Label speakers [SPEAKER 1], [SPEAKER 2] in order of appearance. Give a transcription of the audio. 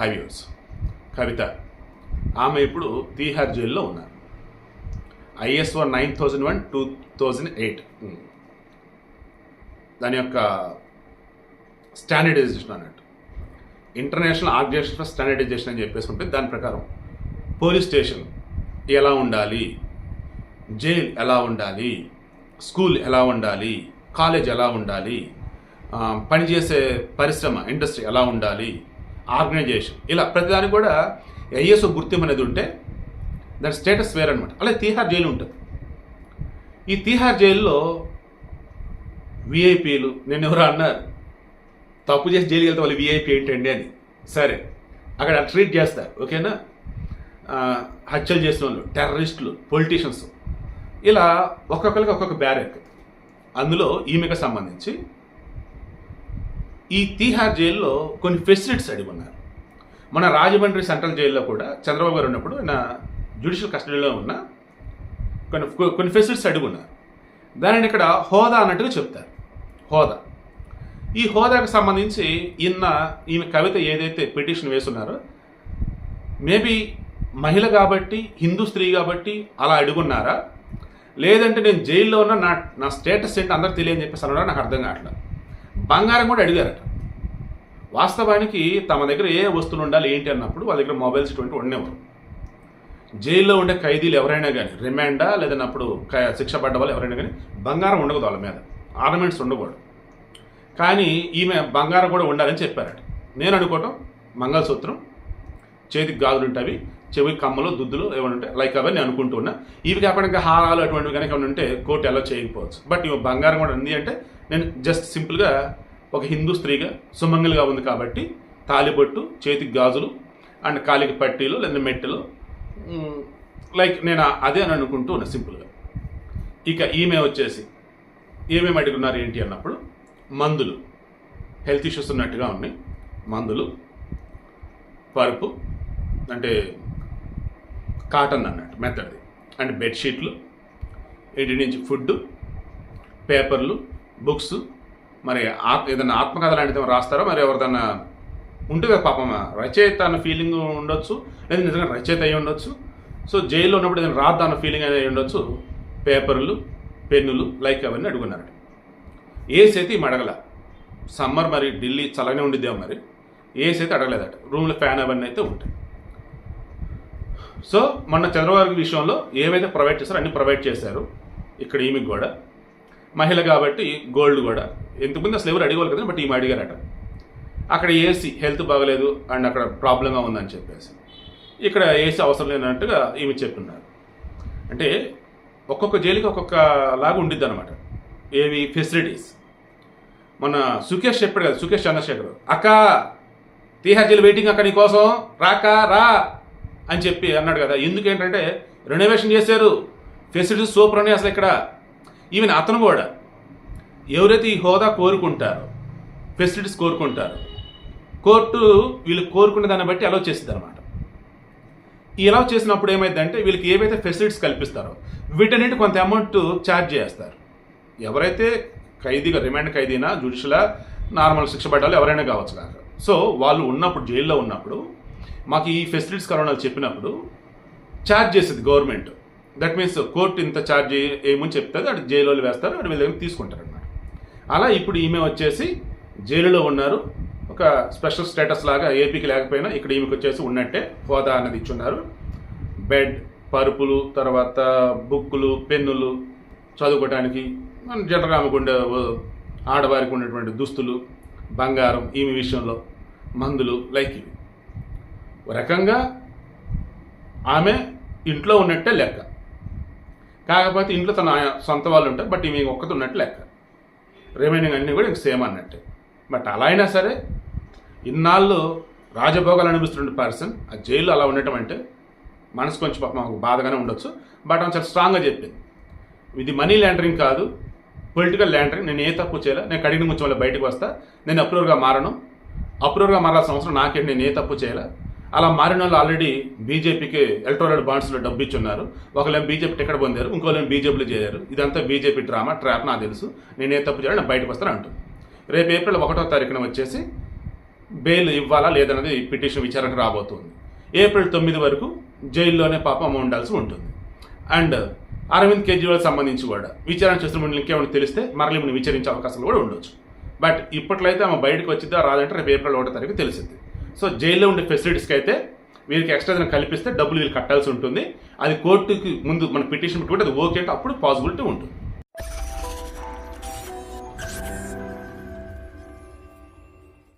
[SPEAKER 1] హైవ్యూస్ కవిత ఆమె ఇప్పుడు తీహార్ జైల్లో ఉన్నారు. ISO nine thousand one two thousand eight. దాని యొక్క స్టాండర్డైజేషన్ అన్నట్టు. ఇంటర్నేషనల్ ఆర్గనైజేషన్ ఫర్ స్టాండర్డైజేషన్ అని చెప్పేసి ఉంటే దాని ప్రకారం పోలీస్ స్టేషన్ ఎలా ఉండాలి? జైల్ ఎలా ఉండాలి? స్కూల్ ఎలా ఉండాలి? కాలేజ్ ఎలా ఉండాలి? పనిచేసే పరిశ్రమ ఇండస్ట్రీ ఎలా ఉండాలి? ఆర్గనైజేషన్. ఇలా ప్రతిదానికి కూడా ఐఎస్ఓ గుర్తింపు అనేది ఉంటే దాని స్టేటస్ వేరనమాట అలాగే తీహార్ జైలు ఉంటుంది. ఈ తీహార్ జైల్లో విఐపీలు నేను ఎవరో అన్నారు తప్పు చేసి జైలుకి వెళ్తే వాళ్ళు విఐపీ ఏంటండి అని. సరే అక్కడ ట్రీట్ చేస్తారు ఓకేనా? హత్యలు చేసిన వాళ్ళు టెర్రరిస్టులు పొలిటీషియన్స్. ఇలా ఒక్కొక్కరికి ఒక్కొక్క బ్యారెక్. అందులో ఈమెకు సంబంధించి ఈ తీహార్ జైల్లో కొన్ని ఫెసిలిటీస్ అడిగి ఉన్నారు మన రాజమండ్రి సెంట్రల్ జైల్లో కూడా చంద్రబాబు గారు ఉన్నప్పుడు నా జ్యుడిషియల్ కస్టడీలో ఉన్న కొన్ని కొన్ని ఫెసిలిటీస్ అడిగి ఉన్నారు దానిని ఇక్కడ హోదా అన్నట్టుగా చెప్తారు. హోదా. ఈ హోదాకు సంబంధించి ఇన్న ఈమె కవిత ఏదైతే పిటిషన్ వేస్తున్నారో మేబీ మహిళ కాబట్టి హిందూ స్త్రీ కాబట్టి అలా అడుగున్నారా? లేదంటే నేను జైల్లో ఉన్న నా నా స్టేటస్ ఏంటి అందరికి తెలియని చెప్పేసి అన్నారా నాకు అర్థం కావట్లేదు. బంగారం కూడా అడిగారట. వాస్తవానికి తమ దగ్గర ఏ వస్తువులు ఉండాలి ఏంటి అన్నప్పుడు వాళ్ళ దగ్గర మొబైల్స్ ఇటువంటి ఉండేవారు. జైల్లో ఉండే ఖైదీలు ఎవరైనా కానీ రిమాండా లేదన్నప్పుడు అప్పుడు శిక్ష పడ్డ వాళ్ళు ఎవరైనా కానీ బంగారం ఉండకూడదు వాళ్ళ మీద. ఆర్నమెంట్స్ ఉండకూడదు. కానీ ఈమె బంగారం కూడా ఉండాలని చెప్పారట. నేను అనుకోవటం మంగళసూత్రం చేతికి గాజులు ఉంటాయి చెవి కమ్మలు దుద్దులు ఏమైనా ఉంటాయి లైక్ అవన్నీ నేను అనుకుంటూ ఉన్నా. ఇవి కాకుండా ఇంకా హారాలు అటువంటివి కనుక ఏమైనా ఉంటే కోర్టు ఎలా చేయకపోవచ్చు. బట్ ఇవి బంగారం కూడా ఉంది అంటే నేను జస్ట్ సింపుల్గా ఒక హిందూ స్త్రీగా సుమంగలిగా ఉంది కాబట్టి తాలిబొట్టు చేతికి గాజులు అండ్ కాలికి పట్టీలు లేదా మెట్టెలు లైక్ నేను అదే అని అనుకుంటూ ఉన్నా సింపుల్గా ఇక ఈమె వచ్చేసి ఏమేమి అడుగున్నారు ఏంటి అన్నప్పుడు మందులు. హెల్త్ ఇష్యూస్ ఉన్నట్టుగా ఉన్నాయి. మందులు పరుపు అంటే కాటన్ అన్నట్టు మెత్తడిది అండ్ బెడ్షీట్లు ఇంటి నుంచి ఫుడ్ పేపర్లు బుక్స్. మరి ఆత్ ఏదైనా ఆత్మకథ లాంటిది ఏమైనా రాస్తారో? మరి ఎవరిదన్నా ఉంటే పాపం రచయిత అన్న ఫీలింగ్ ఉండొచ్చు లేదా నిజంగా రచయిత అయి ఉండొచ్చు. సో జైల్లో ఉన్నప్పుడు ఏదైనా రాద్దా అన్న ఫీలింగ్ అనేది అయి ఉండొచ్చు. పేపర్లు పెన్నులు లైక్ అవన్నీ అడుగున్నారట ఏసీ అయితే ఈమె అడగల? సమ్మర్ మరి ఢిల్లీ చల్లగానే ఉండిద్దాం మరి. ఏసీ అయితే అడగలేదట. రూమ్లో ఫ్యాన్ అవన్నీ అయితే ఉంటాయి. సో మొన్న చంద్రబాబు విషయంలో ఏవైతే ప్రొవైడ్ చేస్తారో అన్ని ప్రొవైడ్ చేశారు. ఇక్కడ ఈమెకి కూడా. మహిళ కాబట్టి గోల్డ్ కూడా. ఎంతమంది అసలు ఎవరు అడిగేవాళ్ళు కదా బట్ ఈమె అడిగారట. అక్కడ ఏసీ హెల్త్ బాగలేదు అండ్ అక్కడ ప్రాబ్లంగా ఉందని చెప్పేసి. ఇక్కడ ఏసీ అవసరం లేనట్టుగా ఈమె చెప్తున్నారు. అంటే ఒక్కొక్క జైలుకి ఒక్కొక్క లాగా ఉండిద్ది అనమాట ఏవి? ఫెసిలిటీస్ మన సుకేష్ చెప్పాడు కదా సుకేష్ చంద్రశేఖర్. అక్క తీహార్ జైలు వెయిటింగ్ అక్క నీకోసం రాక రా. అని చెప్పి అన్నాడు కదా. ఎందుకేంటంటే రెనోవేషన్ చేశారు. ఫెసిలిటీస్ సూపర్ అని అసలు ఇక్కడ. ఈవెన్ అతను కూడా. ఎవరైతే ఈ హోదా కోరుకుంటారో ఫెసిలిటీస్ కోరుకుంటారో కోర్టు వీళ్ళు కోరుకునే దాన్ని బట్టి అలౌ చేసింది అనమాట ఈ అలౌ చేసినప్పుడు ఏమైందంటే వీళ్ళకి ఏవైతే ఫెసిలిటీస్ కల్పిస్తారో వీటన్నిటి కొంత అమౌంట్ ఛార్జ్ చేస్తారు. ఎవరైతే ఖైదీగా రిమాండ్ ఖైదీనా జుడిషియలా నార్మల్ శిక్ష పడ్డాలో ఎవరైనా కావచ్చు కాక. సో వాళ్ళు ఉన్నప్పుడు జైల్లో ఉన్నప్పుడు మాకు ఈ ఫెసిలిటీస్ కరోనాలు చెప్పినప్పుడు ఛార్జ్ చేసేది గవర్నమెంట్ దట్ మీన్స్ కోర్టు ఇంత ఛార్జ్ ఏమని చెప్తుంది? అటు జైలు వేస్తారు అటు వీళ్ళ దగ్గర తీసుకుంటారు అన్నమాట అలా ఇప్పుడు ఈమె వచ్చేసి జైలులో ఉన్నారు. ఒక స్పెషల్ స్టేటస్ లాగా ఏపీకి లేకపోయినా ఇక్కడ ఈమెకి వచ్చేసి ఉన్నట్టే హోదా అన్నది ఇచ్చున్నారు. బెడ్ పరుపులు తర్వాత బుక్కులు పెన్నులు చదువుకోవడానికి జనరల్గా ఆమెకు ఉండే ఆడవారికి ఉన్నటువంటి దుస్తులు బంగారం ఈమె విషయంలో మందులు లైక్ ఇవి. ఒక రకంగా ఆమె ఇంట్లో ఉన్నట్టే లెక్క. కాకపోతే ఇంట్లో తన సొంత వాళ్ళు ఉంటారు బట్ ఈమె ఒక్కటి ఉన్నట్టు లెక్క. రిమైనింగ్ అన్నీ కూడా ఇంక సేమ్ అన్నట్టే. బట్ అలా అయినా సరే ఇన్నాళ్ళు రాజభోగాలు అనిపిస్తున్న పర్సన్ ఆ జైల్లో అలా ఉండటం అంటే మనసు కొంచెం మాకు బాధగానే ఉండొచ్చు. బట్ ఆమె చాలా స్ట్రాంగ్గా చెప్పింది. ఇది మనీ ల్యాండరింగ్ కాదు పొలిటికల్ ల్యాండరింగ్ నేను ఏ తప్పు చేయలే నేను కడిగిన కొంచెం బయటకు వస్తా నేను అప్రూవర్గా మారను. అప్రూవర్గా మారాల్సిన అవసరం నాకేంటి నేను ఏ తప్పు చేయలే. అలా మారిన వాళ్ళు ఆల్రెడీ బీజేపీకి ఎలక్టోరల్ బాండ్స్లో డబ్బు ఇచ్చున్నారు ఒకళ్ళేం బీజేపీ టికెట్ పొందారు ఇంకోళ్ళేం బీజేపీలో చేరారు ఇదంతా బీజేపీ డ్రామా ట్రాప్ నాకు తెలుసు. నేను తప్పు చేయాలి నేను బయటకు వస్తాను అంటూ. రేపు ఏప్రిల్ ఒకటో తారీఖున వచ్చేసి బెయిల్ ఇవ్వాలా లేదన్నది పిటిషన్ విచారణకు రాబోతుంది. ఏప్రిల్ తొమ్మిది వరకు జైల్లోనే పాపం అమ్మ ఉండాల్సి ఉంటుంది. అండ్ అరవింద్ కేజ్రీవాల్ సంబంధించి కూడా విచారణ చేస్తున్న ముందు ఇంకేమైనా తెలిస్తే మరలి ఈమెను విచారించే అవకాశాలు కూడా ఉండొచ్చు. బట్ ఇప్పట్లో అయితే ఆమె బయటకు వచ్చిద్దా రాదంటే రేపు ఏప్రిల్ ఒకటో తారీఖు తెలిసింది. సో జైల్లో ఉండే ఫెసిలిటీస్కి అయితే వీరికి ఎక్స్ట్రా ఏదైనా కల్పిస్తే డబ్బులు వీళ్ళు కట్టాల్సి ఉంటుంది. అది కోర్టుకి ముందు మన పిటిషన్ పెట్టుకుంటే అది ఓకే అప్పుడు పాసిబిలిటీ ఉంటుంది.